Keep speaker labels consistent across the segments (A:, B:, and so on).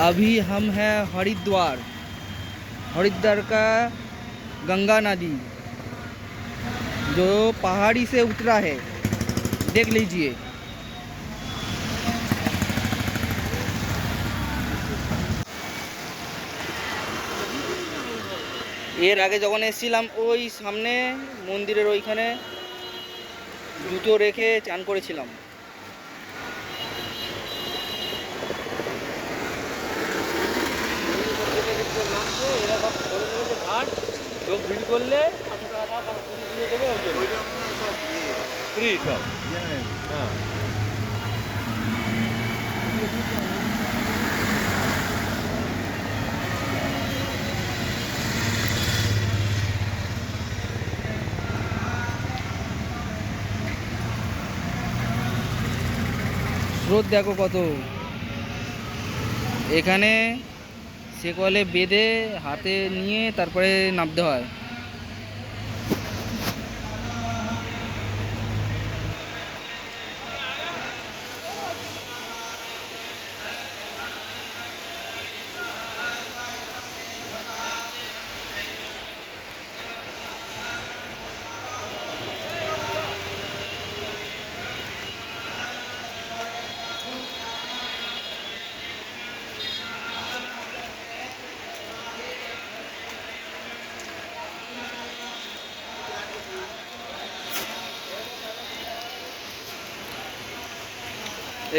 A: अभी हम हैं हरिद्वार हरिद्वार का गंगा नदी जो पहाड़ी से उतरा है देख लीजिए এর আগে যখন এসেছিলাম ওই সামনে মন্দিরের ওইখানে জুতো রেখে চান করেছিলাম
B: চোখ ভিড় করলে সব। হ্যাঁ।
A: স্রোত দেখো কত। এখানে সেকলে বেঁধে হাতে নিয়ে তারপরে নামতে হয়।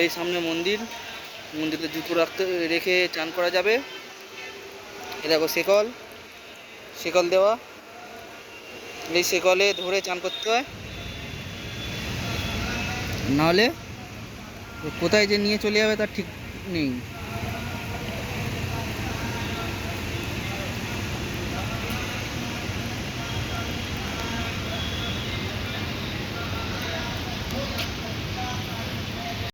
A: এই সামনে মন্দির, মন্দিরে জুতো রাখতে, রেখে চান করা যাবে। এ দেখো শেকল শেকল দেওয়া। এই শেকলে ধরে চান করতে হয়। নাহলে কোথায় যে নিয়ে চলে যাবে তার ঠিক নেই।